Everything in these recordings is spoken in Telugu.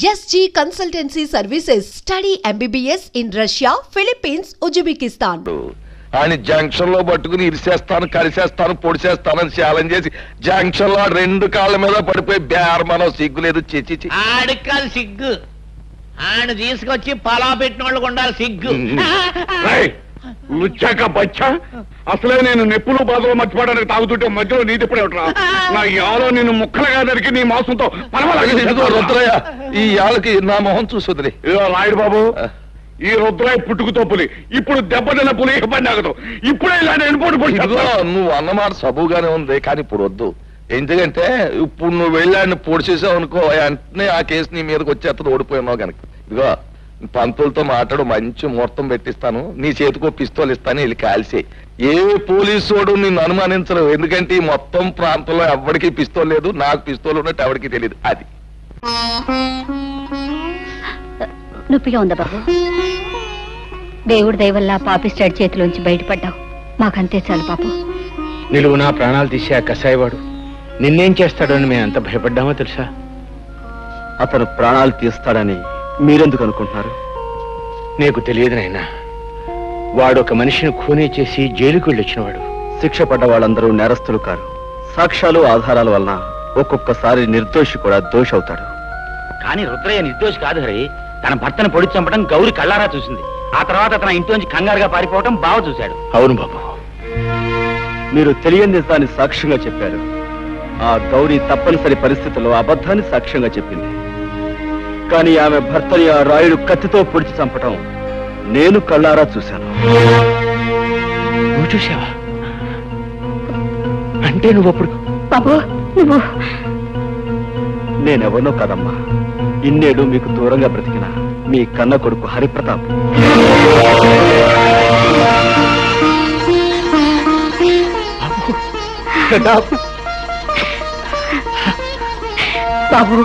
SG Consultancy Services. Study MBBS in Russia, Philippines, Uzbekistan. ఆయన జంక్షన్లో పట్టుకుని ఇరిసేస్తాను కలిసేస్తాను పొడిచేస్తానని ఛాలెంజ్ చేసి జంక్షన్లో రెండు కాళ్ళ మీద పడిపోయి బేరమనం సిగ్గులేదు చిచి చి. ఆడికి కాదు సిగ్గు ఆయన తీసుకొచ్చి పొలా పెట్టిన వాళ్ళకు ఉండాలి సిగ్గు రేయ్, లుచ్చాక బచ్చా. అసలే నేను నెప్పులు బాధలు మర్చిపోవడానికి తాగుతుంటే మధ్యలో నీ తిప్పుడే ఉంటా నా యాలో నిన్ను ముక్కలుగా దరికి నీ మాంసంతో రుద్రయ్య ఈ ఆళ్ళకి నా మొహం ఇదిగో రాయుడు బాబు ఈ రుద్రాయి పుట్టుకుతో పులి ఇప్పుడు దెబ్బతిన్న పులి ఇబ్బంది ఆగదు. ఇప్పుడే ఇలా నేను నువ్వు అన్నమాట సబుగానే ఉంది కానీ ఇప్పుడు వద్దు. ఎందుకంటే ఇప్పుడు నువ్వు వెళ్ళాడిని పొడి చేసావు అనుకో వెంటనే ఆ కేసు నీ మీదకి వచ్చేస్తుంది ఓడిపోయినావు కనుక ఇదిగో. పంతులతో మాట్లాడు మంచి ముహూర్తం పెట్టిస్తాను. నీ చేతికో పిస్తోల్ ఇస్తాను వెళ్ళి కాల్సి. ఏ పోలీసోడు నిన్ను అనుమానించరు ఎందుకంటే ఈ మొత్తం ప్రాంతంలో ఎవరికి పిస్తోల్ లేదు నాకు పిస్తోల్ ఉన్నట్టు ఎవరికి తెలియదు. అది. నొప్పిగా ఉందా బాబు? దేవుడి దయవల్ల పాపిస్టాడ్ చేతిలోంచి బయటపడ్డావు. మాకంతే చాలు పాపు. నిలువు నా ప్రాణాలు తీసే ఆ కసాయివాడు నిన్నేం చేస్తాడని మేము ఎంత భయపడ్డామో తెలుసా? అతను ప్రాణాలు తీస్తాడని మీరెందుకు అనుకుంటున్నారు? నీకు తెలియదు నాయనా. వాడు ఒక మనిషిని ఖూనీ చేసి జైలుకు వెళ్ళొచ్చినవాడు. శిక్ష పడ్డ వాళ్ళందరూ నేరస్తులు కారు. సాక్ష్యాలు ఆధారాల వలన ఒక్కొక్కసారి నిర్దోషి కూడా దోషి అవుతాడు కానీ రుద్రయ్య నిర్దోషి కాదు హరి. తన భర్తను పొడి చంపడం గౌరి కళ్ళారా చూసింది. ఆ తర్వాత తన ఇంట్లోంచి కంగారుగా పారిపోవటం బావ చూశాడు. అవును బాబు. మీరు తెలియని నిజాన్ని సాక్ష్యంగా చెప్పారు. ఆ గౌరీ తప్పనిసరి పరిస్థితుల్లో అబద్ధాన్ని సాక్ష్యంగా చెప్పింది. కానీ ఆమె భర్తని ఆ రాయుడు కత్తితో పొడిచి చంపటం నేను కళ్ళారా చూశాను. నువ్వు చూసావా అంటే నువ్వు అప్పుడు బాబు నువ్వు. నేనెవనో కదమ్మా. ఇన్నేడు మీకు దూరంగా బ్రతికిన మీ కన్న కొడుకు హరిప్రతాప్. బాబు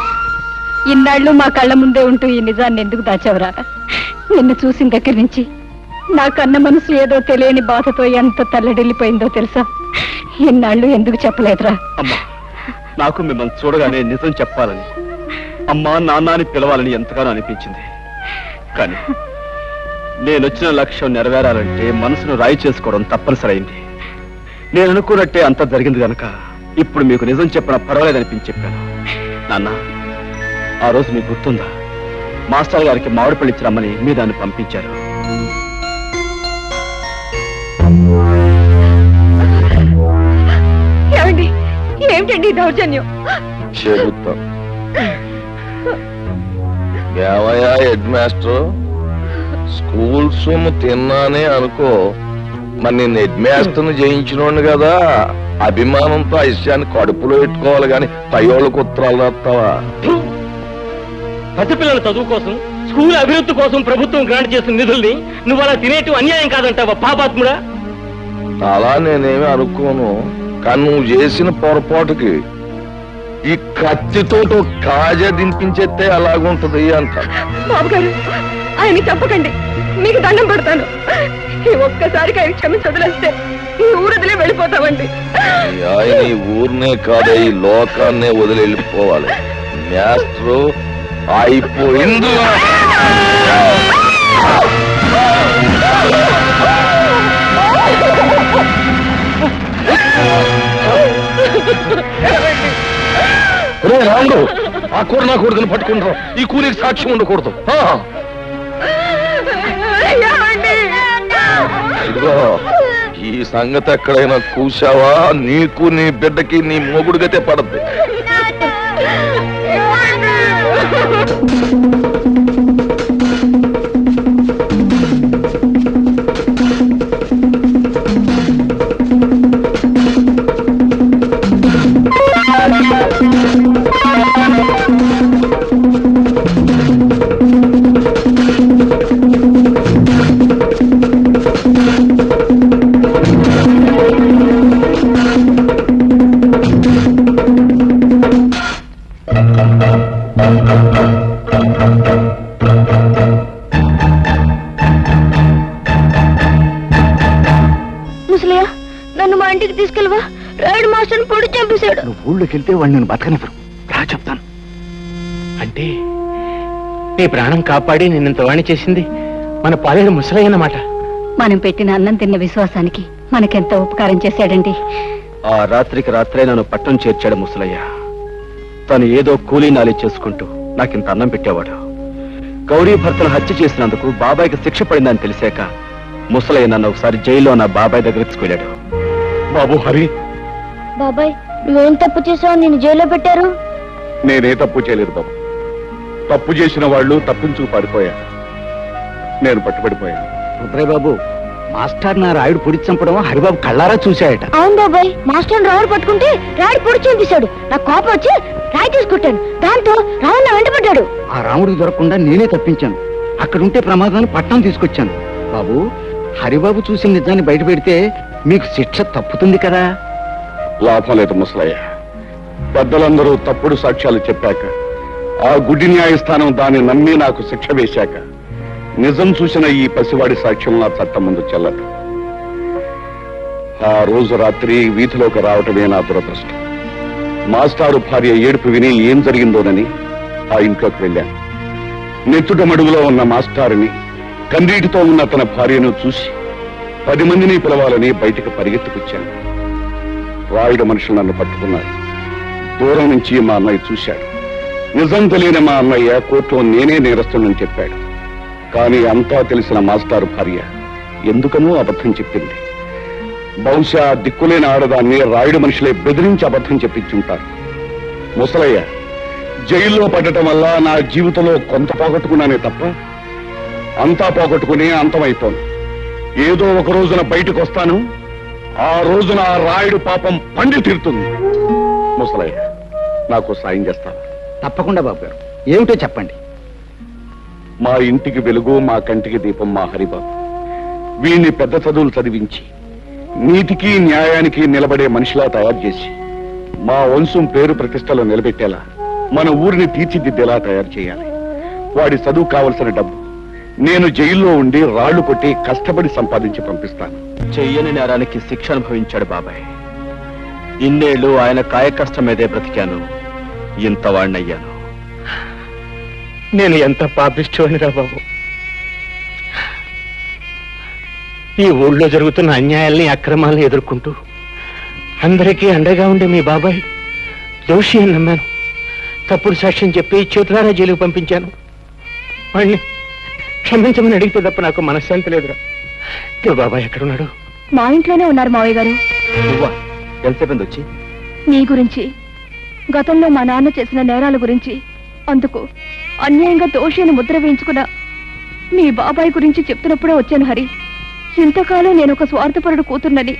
ఇన్నాళ్ళు మా కళ్ళ ముందే ఉంటూ ఈ నిజాన్ని ఎందుకు దాచావరా? నిన్ను చూసిన దగ్గర నుంచి నా కన్న మనసు ఏదో తెలియని బాధతో ఎంత తల్లడిల్లిపోయిందో తెలుసా? ఇన్నాళ్ళు ఎందుకు చెప్పలేదురా? అమ్మా నాకు మిమ్మల్ని చూడగానే నిజం చెప్పాలని. అమ్మా నాన్న అని పిలవాలని ఎంతగానో అనిపించింది. కానీ నేను వచ్చిన లక్ష్యం నెరవేరాలంటే మనసును రాయి చేసుకోవడం తప్పనిసరైంది. నేను అనుకున్నట్టే అంత జరిగింది గనక ఇప్పుడు మీకు నిజం చెప్పడం పర్వాలేదనిపించి చెప్పాను. నాన్న ఆ రోజు మీకు గుర్తుందా? మాస్టర్ గారికి మామిడి పళ్ళు మీ దాన్ని పంపించారు. ఏమండి? ఏమిటండి ఈ దౌర్జన్యం? చెబుతా. ఏమయ్యా హెడ్ మాస్టర్ స్కూల్ సొమ్ము తిన్నానే అనుకో మరి నేను హెడ్ మాస్టర్ని జయించినోండి కదా. అభిమానంతో ఆ విషయాన్ని కడుపులో పెట్టుకోవాలి కానీ పయ్యోళ్ళకు ఉత్తరాలు రాస్తావా? పసిపిల్లల చదువు కోసం స్కూల్ అభివృద్ధి కోసం ప్రభుత్వం గ్రాంట్ చేసిన నిధుల్ని నువ్వు అలా తినేటు అన్యాయం కాదంటావా పాపాత్ముడా? అలా నేనేమి అనుకోను. కానీ నువ్వు చేసిన పొరపాటుకి ఈ కత్తితో కాజా దింపించేస్తే అలాగుంటది అంట. బాబు గారు ఆయన చెప్పకండి మీకు దండం పెడతాను. ఈ ఒక్కసారికి ఆయన క్షమించి వదిలేస్తే ఈ ఊరదిలే వెళ్ళిపోతామండి. ఈ ఆయన ఈ ఊరినే కాదు ఈ లోకాన్నే వదిలి వెళ్ళిపోవాలి. మాస్టరు అయిపోయింది. రే రాముడు ఆ కూర నా కొడుకుని పట్టుకుంటాం ఈ కూలికి సాక్ష్యం ఉండకూడదు. ఇదిగో ఈ సంగతి ఎక్కడైనా కూసావా నీకు నీ బిడ్డకి నీ మొగుడుగతే పడద్దు. Thank you. వెళ్తే వాళ్ళు నేను బతకనివ్వరు. రా చెప్తాను. అంటే నీ ప్రాణం కాపాడి నిన్నంత వాణి చేసింది మన పాలేరు ముసలయ్యన్నమాట మనం పెట్టిన అన్నం తిన్న విశ్వాసానికి మనకెంత ఉపకారం చేశాడండి? ఆ రాత్రికి రాత్రే నన్ను పట్టం చేర్చాడు ముసలయ్య. తను ఏదో కూలీ నాలి చేసుకుంటూ నాకింత అన్నం పెట్టేవాడు. గౌరీ భర్తను హత్య చేసినందుకు బాబాయ్కి శిక్ష పడిందని తెలిసాక ముసలయ్య నన్ను ఒకసారి జైల్లో నా బాబాయ్ దగ్గర తీసుకెళ్ళాడు. బాబు హరి. బాబాయ్ నువ్వేం తప్పు చేసావు నేను జైల్లో పెట్టారు? నేనే తప్పు చేయలేదు బాబు. తప్పు చేసిన వాళ్ళు తప్పించుకు పడిపోయా నేను పట్టుబడిపోయాను. రుద్రయ్య బాబు మాస్టర్ నా రాయుడు పొడి చంపడం హరిబాబు కళ్ళారా చూశాయట. అవును బాబాయ్ మాస్టర్ రావుడు పట్టుకుంటే రాయుడు పొడి చేయించాడు నాకు కోపం వచ్చి రాయి తీసుకుంటాను దాంతో రావుడు నా వెంటబడ్డాడు. ఆ రాముడికి దొరకకుండా నేనే తప్పించాను. అక్కడుంటే ప్రమాదాన్ని పట్టణం తీసుకొచ్చాను. బాబు హరిబాబు చూసిన నిజాన్ని బయట పెడితే మీకు శిక్ష తప్పుతుంది కదా? లాభం లేదు ముసలయ్య. పెద్దలందరూ తప్పుడు సాక్ష్యాలు చెప్పాక ఆ గుడి న్యాయస్థానం దాన్ని నమ్మి నాకు శిక్ష వేశాక నిజం చూసిన ఈ పసివాడి సాక్ష్యం నా చట్టం ముందు చెల్లదు. ఆ రోజు రాత్రి వీధిలోకి రావటమే నా దురదృష్టం. మాస్టారు భార్య ఏడుపు విని ఏం జరిగిందోనని ఆ ఇంట్లోకి వెళ్ళాను. నెత్తుట మడుగులో ఉన్న మాస్టారుని కన్నీటితో ఉన్న తన భార్యను చూసి పది మందిని పిలవాలని బయటకు పరిగెత్తుకొచ్చాను. రాయుడు మనుషులు నన్ను పట్టుకున్నారు. దూరం నుంచి మా అన్నయ్య చూశాడు. నిజం తెలియని మా అన్నయ్య కోర్టులో నేనే నేరస్తునని చెప్పాడు. కానీ అంతా తెలిసిన మాస్టారు భార్య ఎందుకనో అబద్ధం చెప్పింది. బహుశా దిక్కులేని ఆడదాన్ని రాయుడు మనుషులే బెదిరించి అబద్ధం చెప్పించుంటారు. ముసలయ్య జైల్లో పడటం వల్ల నా జీవితంలో కొంత పోగొట్టుకున్నానే తప్ప అంతా పోగొట్టుకుని అంతమైపోను. ఏదో ఒక రోజున బయటకు వస్తాను ఆ రోజున ఆ రాయుడు పాపం పండి తీరుతుంది. ముసలయ్య నాకు సాయం చేస్తాను తప్పకుండా బాబు గారు. ఏమిటో చెప్పండి. మా ఇంటికి వెలుగు మా కంటికి దీపం మా హరిబాబు వీణ్ణి పెద్ద చదువులు చదివించి నీతికి న్యాయానికి నిలబడే మనిషిలా తయారు చేసి మా వంశం పేరు ప్రతిష్టలో నిలబెట్టేలా మన ఊరిని తీర్చిదిద్దేలా తయారు చేయాలి. వాడి చదువు కావలసిన డబ్బు నేను జైల్లో ఉండి రాళ్ళు కొట్టి కష్టపడి సంపాదించి పంపిస్తాను. చెయ్యని నేరానికి శిక్ష అనుభవించాడు బాబాయ్. ఇన్నేళ్ళు ఆయన కాయ కష్టం మీదే బ్రతికాను. ఇంత వాణ్ణయ్యాను నేను ఎంత పాపిష్టోనిరా బాబు? ఈ ఊళ్ళో జరుగుతున్న అన్యాయాల్ని అక్రమాల్ని ఎదుర్కొంటూ అందరికీ అండగా ఉండే మీ బాబాయ్ దోషి అని నమ్మాను. తప్పుడు సాక్ష్యం చెప్పి చేతులారా జైలుకు పంపించాను. వాణ్ణి క్షమించమని అడిగితే తప్ప నాకు మనశ్శాంతి లేదురా. బాబాయ్ ఎక్కడున్నాడు? మా ఇంట్లోనే ఉన్నారు మావయ్య గారు. నువ్వా? ఎంతసేపు వచ్చి? నీ గురించి గతంలో మా నాన్న చేసిన నేరాల గురించి అందుకు అన్యాయంగా దోషిని ముద్ర వేయించుకున్న మీ బాబాయ్ గురించి చెప్తున్నప్పుడే వచ్చాను హరి. ఇంతకాలం నేను ఒక స్వార్థపరుడు కూతుర్నని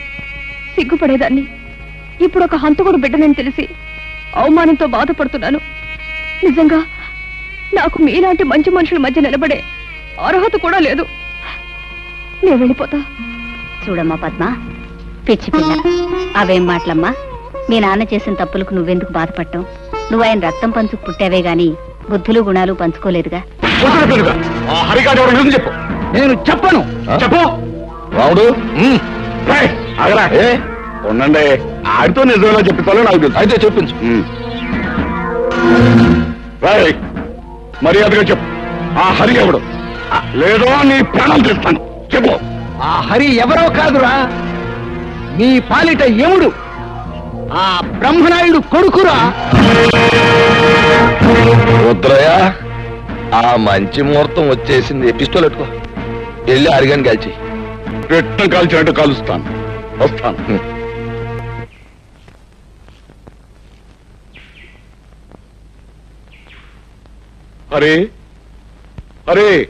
సిగ్గుపడేదాన్ని. ఇప్పుడు ఒక హంతకుడు బిడ్డనని తెలిసి అవమానంతో బాధపడుతున్నాను. నిజంగా నాకు మీలాంటి మంచి మనుషుల మధ్య నిలబడే అర్హత కూడా లేదు. నేను వెళ్ళిపోతా. చూడమ్మా పద్మ పిచ్చి పిల్ల. అవేం మాటలమ్మా? మీ నాన్న చేసిన తప్పులకు నువ్వెందుకు బాధపడటం నువ్వు ఆయన రక్తం పంచుకు పుట్టావే గాని బుద్ధులు గుణాలు పంచుకోలేదుగా? చెప్పు. నేను చెప్పను. చెప్పు. రాముడు? ఉండండి. ఆడితో నిజమేలా చెప్తాలో నాకు తెలుసు. అయితే చెప్పించు. మర్యాదగా చెప్పు. ఆ హరి ఎవడు? లేదో నీ ప్రాణం తీస్తాను. చెప్పు. ఆ హరి ఎవరో కాదురా. మీ పాలిట యముడు. ఆ బ్రహ్మనాయుడు కొడుకురా. రుద్రయ్య ఆ మంచి ముహూర్తం వచ్చేసింది. పిస్తోల్ ఎట్టుకో. వెళ్ళి అరిగాని కలిచి. పెట్టం కాల్చినట్టు కాలుస్తాను. వస్తాను. హరే. హరే.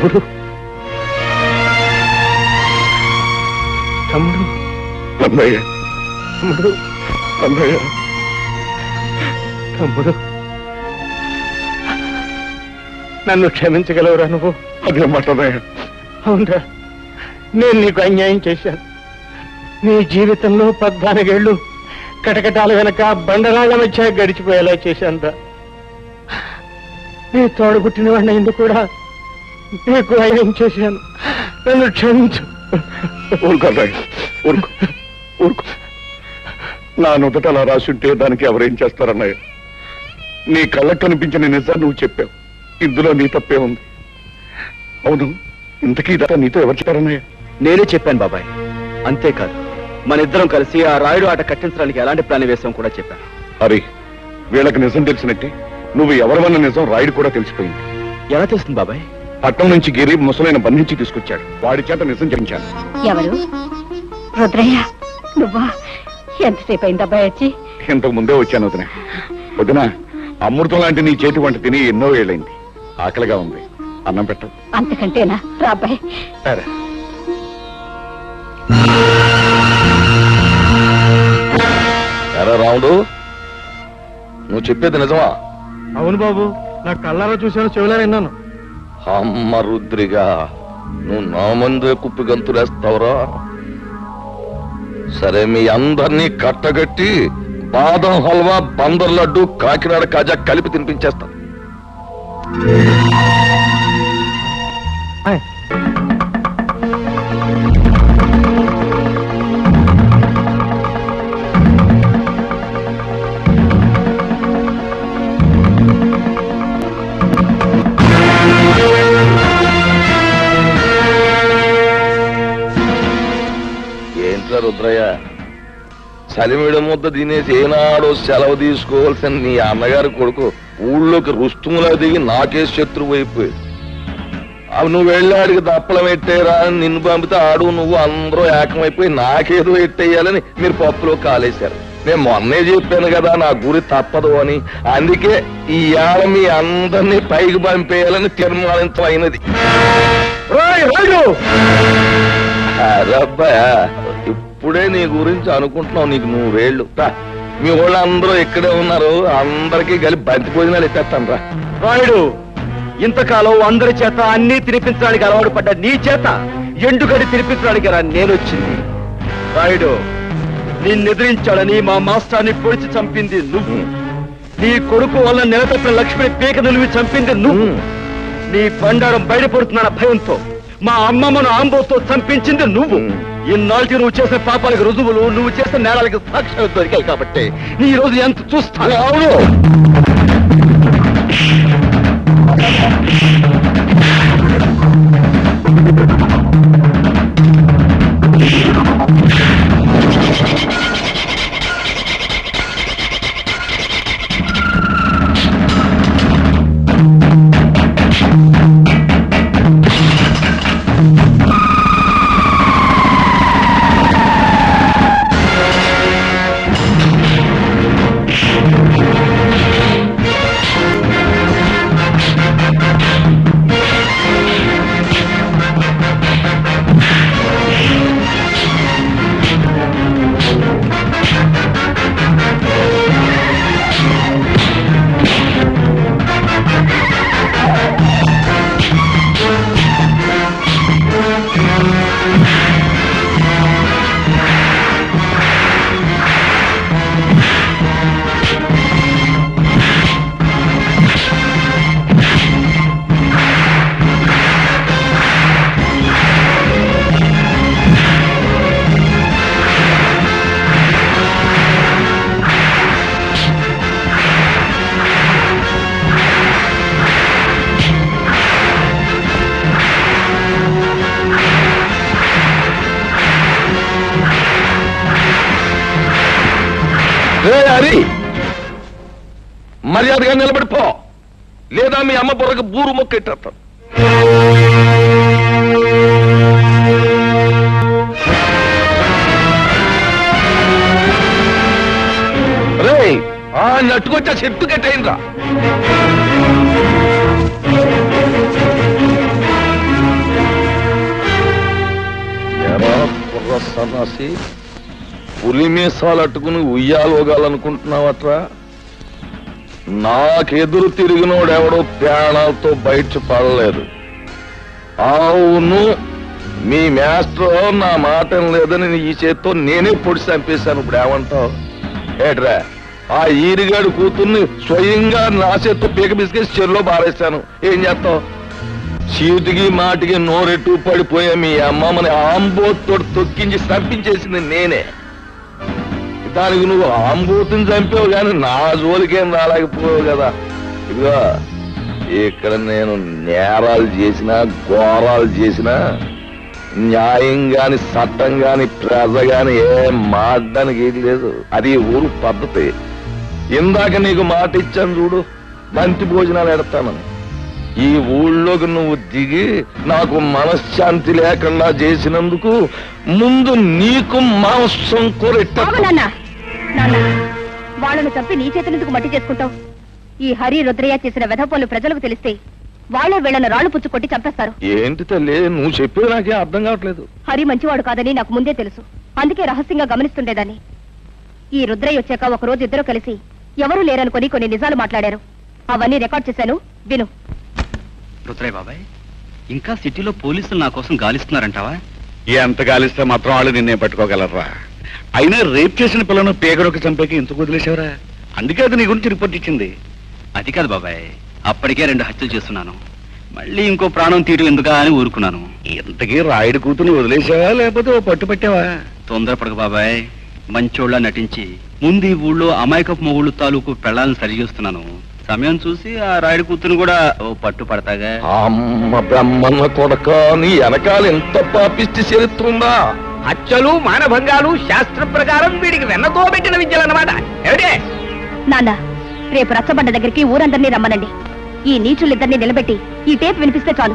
తమ్ముడు. తమ్ముడు. అన్నయ్య. తమ్ముడు. అన్నయ్య. తమ్ముడు. నన్ను క్షమించగలవురా నువ్వు? అదే మాట అన్నయ్య. అవునరా. నేను నీకు అన్యాయం చేశాను. నీ జీవితంలో పద్నాలుగేళ్ళు కటకటాల వెనక బండరాళ్ళ మధ్య గడిచిపోయేలా చేశానురా. నీ తోడబుట్టిన వాడిని ఎందుకు కూడా నీకు అయం చేశాను. నన్ను క్షమించు. ఊరుకో రాయుడు ఊరుకో. ఊరుకో. నా నుదట అలా రాసుంటే దానికి ఎవరేం చేస్తారన్నయ్య? నీ కళ్ళకు కనిపించిన నిజాన్ని నువ్వు చెప్పావు. ఇందులో నీ తప్పే ఉంది. అవును ఇంతకీ ఇదంతా నీతో ఎవరు చెప్పారన్నయ్య? నేనే చెప్పాను బాబాయ్. అంతేకాదు మన ఇద్దరం కలిసి ఆ రాయుడు ఆట కట్టించడానికి ఎలాంటి ప్లాన్ వేసాం కూడా చెప్పాను. హరి వీళ్ళకి నిజం తెలిసినట్టే నువ్వు ఎవరివన్న నిజం రాయుడు కూడా తెలిసిపోయింది. ఎలా తెలుస్తుంది బాబాయ్? పట్నం నుంచి గిరి ముసలైన బంధించి తీసుకొచ్చాడు. వాడి చేత నిజం చెప్పించాను. ఎవరు? రుద్రయ్య నువ్వా? ఎంతసేపు అయింది అబ్బాయి వచ్చి? ఇంతకు ముందే వచ్చాను వదిన. వదిన అమృతం లాంటి నీ చేతి వంట తిని ఎన్నో ఏళ్ళైంది. ఆకలిగా ఉంది. అన్నం పెట్టవు అంతకంటేనా? రా అబ్బాయి. సరే. ఎరా రాముడు నువ్వు చెప్పేది నిజమా? అవును బాబు నా కళ్ళారా చూశాను చెవులారా విన్నాను. అమ్మ రుద్రిగా నువ్వు నా ముందే కుప్పి గంతులేస్తావురా. సరే మీ అందరినీ కట్టగట్టి బాదం హల్వా బందర్ లడ్డు కాకినాడ కాజా కలిపి తినిపించేస్తాం. రుద్రయ్య చలిమిడి ముద్ద తినేసి ఏనాడో సెలవు తీసుకోవాల్సిన నీ అన్నగారి కొడుకు ఊళ్ళోకి రుస్తుములా దిగి నాకే శత్రువు అయిపోయి అవి నువ్వు వెళ్ళాడికి దప్పలం పెట్టేరా అని నిన్ను పంపితే ఆడు నువ్వు అందరూ ఏకమైపోయి నాకేదో ఎట్టేయాలని మీరు పప్పులో కాలేశారు. నేను మొన్నే చెప్పాను కదా నా గురి తప్పదు అని. అందుకే ఈ ఏళ మీ అందరినీ పైకి పంపేయాలని తీర్మానించమైనది అరబ్బా ఇప్పుడే నీ గురించి అనుకుంటున్నావు నీకు నువ్వు వేళ్ళు రా. మీ వాళ్ళు అందరూ ఇక్కడే ఉన్నారు. అందరికీ కలిపి బంతి భోజనాలు ఎత్తేస్తాను రా. రాయుడు ఇంతకాలం అందరి చేత అన్ని తినిపించడానికి అలవాటు పడ్డ నీ చేత ఎండుగడి తినిపించడానికి రా నేను వచ్చింది రాయుడు నిన్ను ఎదిరించాడని మా మాస్టర్ని పొడిచి చంపింది నువ్వు. నీ కొడుకు వల్ల నిలతప్పిన లక్ష్మి పీక నిలివి చంపింది నువ్వు. నీ బండారం బయటపడుతున్న భయంతో మా అమ్మమ్మను ఆంబోతో చంపించింది నువ్వు. ఇన్నాళ్ళకి నువ్వు చేసే పాపాలకు రుజువులు నువ్వు చేసే నేరాలకు సాక్ష్యాలు దొరికాయి కాబట్టి నీ రోజు ఎంత చూస్తాను? అవును. రే హరి! మర్యాదగా నిలబడిపో. లేదా మీ అమ్మ బుర్రకు బూరు మొక్కెట్టేస్తాను రే ఆ నట్టుకొచ్చా చెట్టు కట్టయిందా సన్నాసి. పులి మీసాలు అట్టుకుని ఉయ్యాలోగాలనుకుంటున్నావట్రా నాకెదురు తిరిగినోడెవడో ప్రాణాలతో బయట పడలేదు. అవును మీ మాస్టర్ నా మాట లేదని ఈ చేత్తో నేనే పొడి చంపేశాను ఇప్పుడు ఏమంటావు ఏట్రా ఆ ఈరిగాడు కూతుర్ని స్వయంగా నా చేత్తో పీక బిసికేసి చెరులో బారేశాను ఏం చేస్తావు? చీటికి మాటికి నోరెట్టు పడిపోయా మీ అమ్మమ్మని ఆంబోతో తొక్కించి తప్పించేసింది నేనే. దానికి నువ్వు ఆంబూతిని చంపావు కానీ నా జోలికేం రాలేకపోయావు కదా. ఇదిగో ఇక్కడ నేను నేరాలు చేసినా ఘోరాలు చేసినా న్యాయం గాని చట్టం గాని ప్రజ గాని ఏం మాడడానికి ఏది లేదు. అది ఊరు పద్ధతి. ఇందాక నీకు మాట ఇచ్చాను చూడు బంతి భోజనాలు ఎడతానని. ఈ ఊళ్ళోకి నువ్వు దిగి నాకు మనశ్శాంతి లేకుండా చేసినందుకు ముందు నీకు మాంసం కూర నాన్న వాళ్ళను చంపి నీ చేతులెందుకు మట్టి చేసుకుంటావు? ఈ హరి రుద్రయ్య చేసిన వెధపోలు ప్రజలకు తెలిస్తే వాళ్ళే వీళ్ళను రాళ్ళు పుచ్చు కొట్టి చంపేస్తారు. ఏంటి తల్లి? నువ్వు చెప్పేది నాకే అర్థం కావట్లేదు. హరి మంచివాడు కాదని నాకు ముందే తెలుసు. అందుకే రహస్యంగా గమనిస్తుండేదాన్ని. ఈ రుద్రయ్య వచ్చాక ఒక రోజు ఇద్దరు కలిసి ఎవరూ లేరనుకొని కొన్ని నిజాలు మాట్లాడారు. అవన్నీ రికార్డ్ చేశాను. విను. రుద్రయ్య బాబాయ్ ఇంకా సిటీలో పోలీసులు నా కోసం గాలిస్తున్నారంటావా? ఎంత గాలిస్తే మాత్రం వాళ్ళు నిన్నే పట్టుకోగలరా అయినా రేప్ చేసిన పిల్లను పేగడొక చంపేకి ఎందుకు వదిలేశావురా? అందుకే అది నీ గురించి రిపోర్ట్ ఇచ్చింది. అది కాదు బాబాయ్. అప్పటికే రెండు హత్యలు చేస్తున్నాను. మళ్ళీ ఇంకో ప్రాణం తీయడం ఎందుకా అని ఊరుకున్నాను. ఇంతకీ రాయుడు కూతురు వదిలేసావా లేకపోతే ఓ పట్టు పట్టావా? తొందరపడక బాబాయ్. మంచోళ్ళ నటించి ముందు ఈ ఊళ్ళో అమాయకపు మొగుళ్ళు తాలూకు పెళ్ళాలను సరిచేస్తున్నాను సమయం చూసి ఆ రాయుడు కూతురు కూడా ఓ పట్టు పడతాగా? అమ్మ బ్రహ్మన్న కొడక నీ వెనకాల ఎంత పాపిష్టి చరిత్రుందా హత్యలు మానభంగాలు శాస్త్ర ప్రకారం వీడికి వెన్నతో పెట్టిన విద్యలు అన్నమాట. ఏమిటే? నాన్న రేపు రచ్చబండ దగ్గరికి ఊరందరినీ రమ్మనండి. ఈ నీచులిద్దరిని నిలబెట్టి ఈ టేప్ వినిపిస్తే చాలు.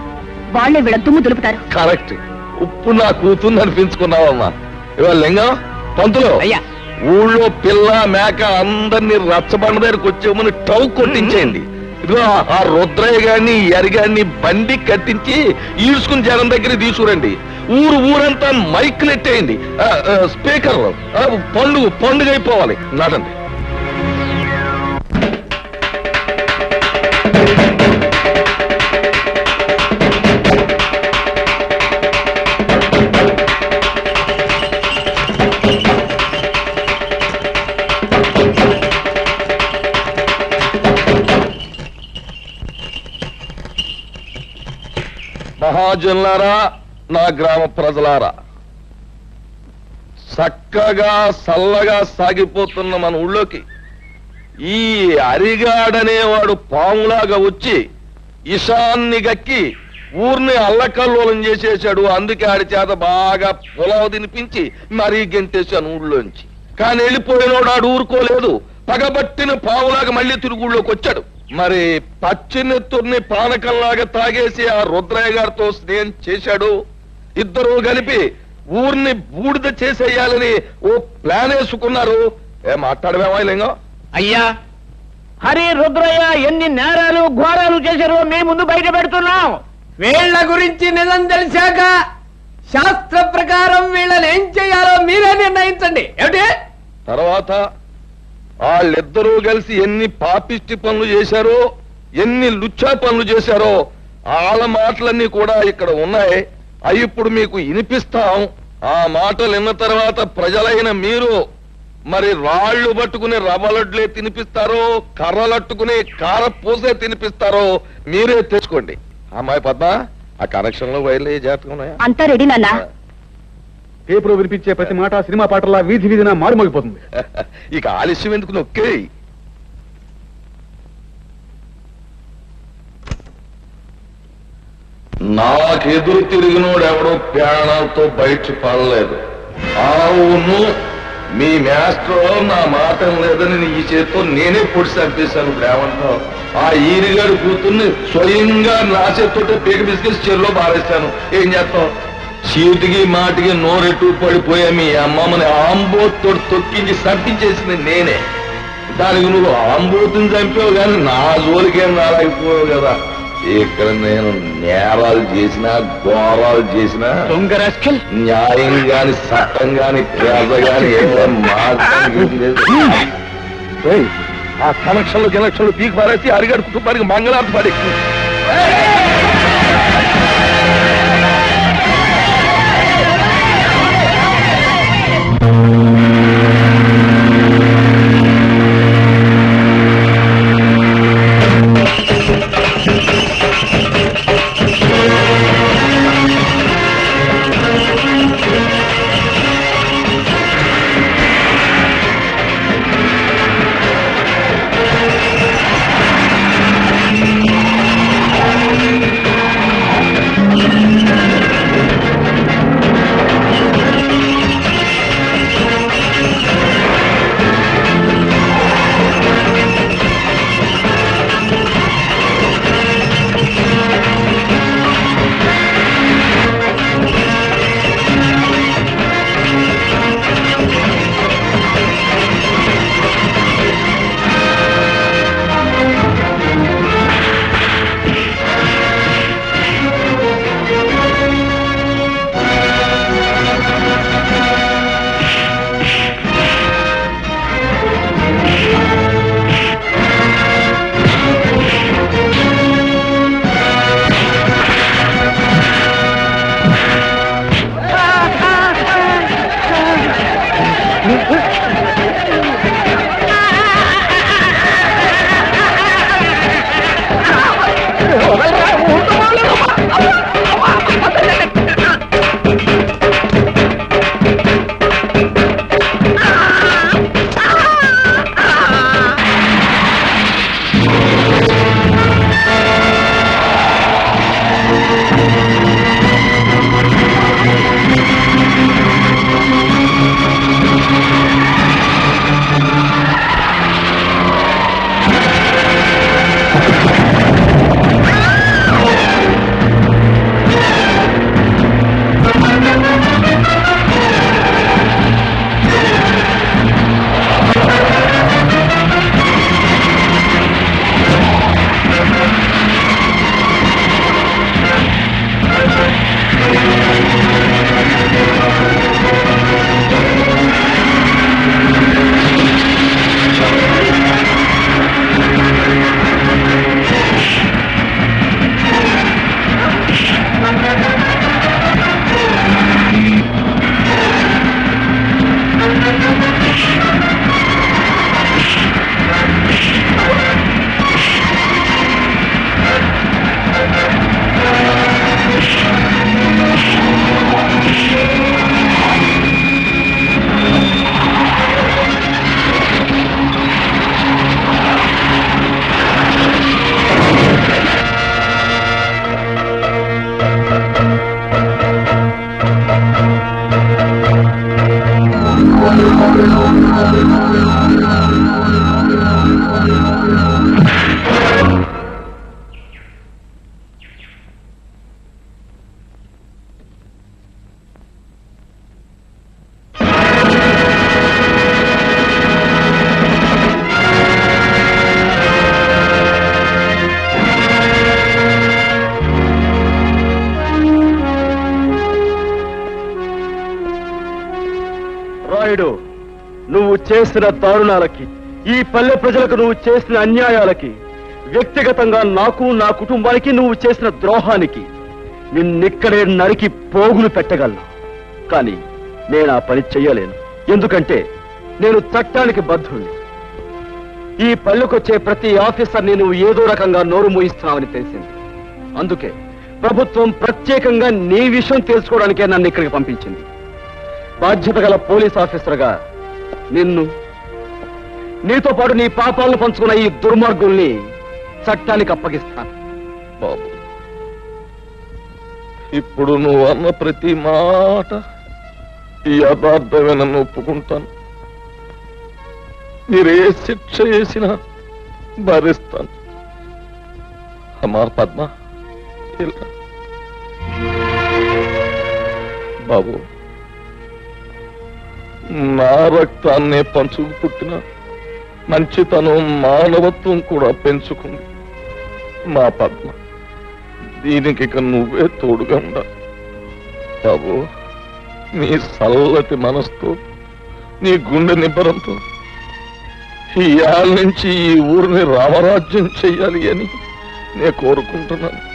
వాళ్ళే వీళ్ళ దుమ్ము దులుపుతారు. కరెక్ట్. ఇప్పుడు నా కూతుర్ని అనిపించుకున్నావమ్మా. ఇవాళ లింగం పంతులు. అయ్యా. ఊళ్ళో పిల్ల మేక అందరినీ రచ్చబండ దగ్గరికి వచ్చేమని టౌ కొట్టించేయండి. ఇదిగో ఆ రుద్రయ్య గారిని ఎరిగాన్ని బండి కట్టించి ఈడ్చుకుని జనం దగ్గర తీసుకురండి. ఊరు ఊరంతా మైక్ ఎట్టేయండి ఆ, స్పీకర్ పండుగ పండుగ అయిపోవాలి. నడండి మహాజనులారా నా గ్రామ ప్రజలారా. చక్కగా సల్లగా సాగిపోతున్న మన ఊళ్ళోకి ఈ అరిగాడనేవాడు పాములాగా వచ్చి ఇషాన్ని గక్కి ఊర్ని అల్లకల్లోలం చేసేశాడు. అందుకే ఆడి చేత బాగా పొలవ తినిపించి మరీ గెంటేశాను ఊళ్ళోంచి. కానీ వెళ్ళిపోయినోడు ఆడు ఊరుకోలేదు. పగబట్టిన పావులాగా మళ్ళీ తిరుగుళ్ళోకి వచ్చాడు. మరి పచ్చినెత్తుర్ని పానకంలాగా తాగేసి ఆ రుద్రయ్య గారితో స్నేహం చేశాడు. ఇద్దరు కలిపి ఊరిని బూడిద చేసేయాలని ఓ ప్లాన్ వేసుకున్నారు. ఏ మాట్లాడమేమా లింగం? అయ్యా హరి రుద్రయ్య ఎన్ని నేరాలు ఘోరాలు చేశారో మీ ముందు బయట పెడుతున్నాం. వీళ్ళ గురించి నిజం తెలిసాక శాస్త్ర ప్రకారం వీళ్ళని ఏం చేయాలో మీరే నిర్ణయించండి. ఏమిటి? తర్వాత వాళ్ళిద్దరూ కలిసి ఎన్ని పాపిష్టి పనులు చేశారో ఎన్ని లుచ్చా పనులు చేశారో వాళ్ళ మాటలన్నీ కూడా ఇక్కడ ఉన్నాయి. అవి ఇప్పుడు మీకు వినిపిస్తాం. ఆ మాటలు విన్న తర్వాత ప్రజలైన మీరు మరి రాళ్ళు పట్టుకుని రవ్వలడ్లే తినిపిస్తారో కర్రలట్టుకుని కార పూసే తినిపిస్తారో మీరే తెచ్చుకోండి అమ్మాయి పద్మ ఆ కనెక్షన్లో వైర్లు జాతకం అంతా రెడీ నాన్న. పేపర్ వినిపించే ప్రతి మాట సినిమా పాటలా వీధి వీధిన మారుమోగిపోతుంది. ఇక ఆలస్యం ఎందుకు నొక్కే నాకెదురు తిరిగినోడు ఎవడో ప్రాణాలతో బయట పడలేదు. అవును మీ మాస్టర్ నా మాట లేదని నీ చేతితో నేనే పొడి చంపేశాను ఏమంటావు ఆ ఈరిగాడు కూతుర్ని స్వయంగా నా చేతితో పీక బిస్కెట్స్ చెరులో పారేస్తాను ఏం చేస్తావు? చీటికి మాటికి నోరెట్టు పడిపోయా మీ అమ్మమ్మని ఆంబోతో తొక్కించి చంపించేసింది నేనే. దానికి నువ్వు ఆంబోతుని చంపావు కానీ నా జోలికేం రాలేకపోయావు కదా. ఇక్కడ నేను నేరాలు చేసినా ఘోరాలు చేసినా న్యాయం గాని చట్టం గాని పేద గాని ఆ కనెక్షన్లు కనెక్షన్లు పీకి పారేసి అరిగాడు కుటుంబానికి మంగళార్థ పడి ఆ నువ్వు చేసిన దారుణాలకి ఈ పల్లె ప్రజలకు నువ్వు చేసిన అన్యాయాలకి వ్యక్తిగతంగా నాకు నా కుటుంబానికి నువ్వు చేసిన ద్రోహానికి నిన్నిక్కడే నరికి పోగులు పెట్టగలను. కానీ నేను ఆ పని చెయ్యలేను. ఎందుకంటే నేను చట్టానికి బద్ధుణ్ణి. ఈ పల్లెకొచ్చే ప్రతి ఆఫీసర్ని నువ్వు ఏదో రకంగా నోరు మూయిస్తున్నావని తెలిసింది. అందుకే ప్రభుత్వం ప్రత్యేకంగా నీ విషయం తెలుసుకోవడానికే నన్ను ఇక్కడికి పంపించింది. బాధ్యత గల పోలీస్ ఆఫీసర్గా నిన్ను. నీతో పాటు నీ పాపాలను పంచుకున్న ఈ దుర్మార్గుల్ని చట్టానికి అప్పగిస్తాను. బాబు ఇప్పుడు నువ్వు అన్న ప్రతి మాట ఈ యథార్థమేనన్ను ఒప్పుకుంటాను. మీరే శిక్ష చేసినా భరిస్తాను. అమ్మా పద్మ బాబు నా రక్తాన్నే పంచుకు పుట్టిన మంచితనం మానవత్వం కూడా పెంచుకుంది. మా పద్మ దీనికి ఇక నువ్వే తోడుగా ఉండ. బాబు నీ చల్లటి మనసుతో నీ గుండె నిబ్బరంతో ఈ ఏళ్ళ నుంచి ఈ ఊరిని రామరాజ్యం చెయ్యాలి అని నేను కోరుకుంటున్నాను.